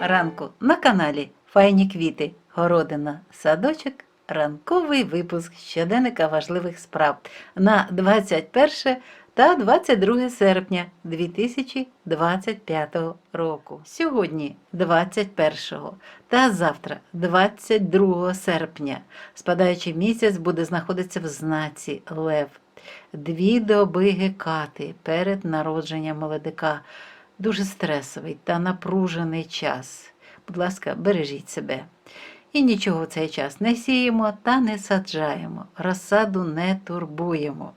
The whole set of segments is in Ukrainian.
ранку на каналі Файні квіти, городина, садочок, ранковий випуск щоденника важливих справ на 21 та 22 серпня 2025 року. Сьогодні 21 та завтра 22 серпня спадаючий місяць буде знаходитися в знаці Лев. Дві доби гекати перед народженням молодика. Дуже стресовий та напружений час. Будь ласка, бережіть себе. І нічого в цей час не сіємо та не саджаємо, розсаду не турбуємо.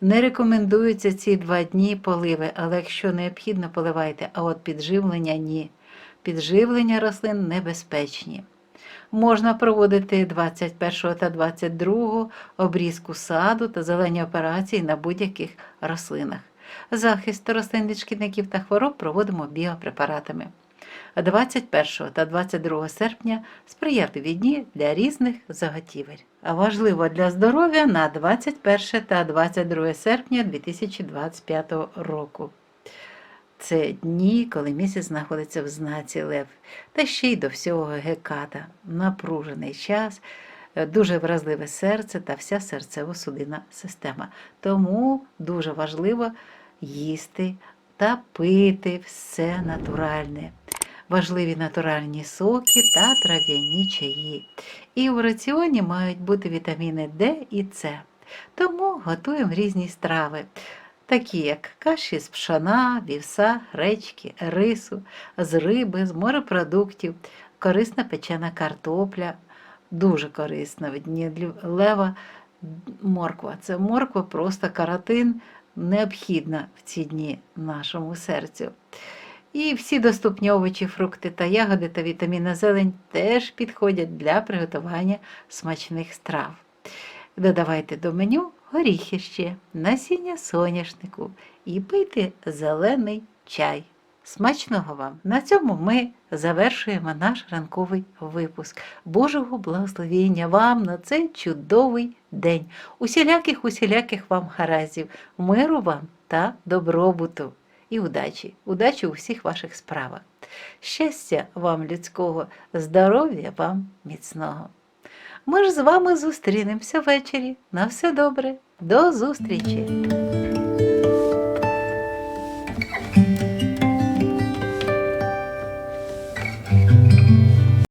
Не рекомендуються ці два дні поливи, але якщо необхідно, поливайте, а от підживлення ні. Підживлення рослин небезпечні. Можна проводити 21 та 22 обрізку саду та зелені операції на будь-яких рослинах. Захист рослин від шкідників та хвороб проводимо біопрепаратами. 21 та 22 серпня сприятливі дні для різних заготівель. А важливо для здоров'я на 21 та 22 серпня 2025 року. Це дні, коли місяць знаходиться в знаці Лев, та ще й до всього геката, напружений час, дуже вразливе серце та вся серцево-судинна система. Тому дуже важливо їсти та пити все натуральне. Важливі натуральні соки та трав'яні чаї. І в раціоні мають бути вітаміни Д і С. Тому готуємо різні страви, такі як каші з пшона, вівса, гречки, рису, з риби, з морепродуктів, корисна печена картопля, дуже корисна в дні лева морква. Це морква, просто каротин, необхідна в ці дні нашому серцю. І всі доступні овочі, фрукти та ягоди та вітамінна зелень теж підходять для приготування смачних страв. Додавайте до меню горіхи ще, насіння соняшнику і пийте зелений чай. Смачного вам! На цьому ми завершуємо наш ранковий випуск. Божого благословення вам на цей чудовий день. Усіляких, усіляких вам гаразів, миру вам та добробуту і удачі, удачі у всіх ваших справах. Щастя вам людського, здоров'я вам міцного. Ми ж з вами зустрінемося ввечері. На все добре, до зустрічі!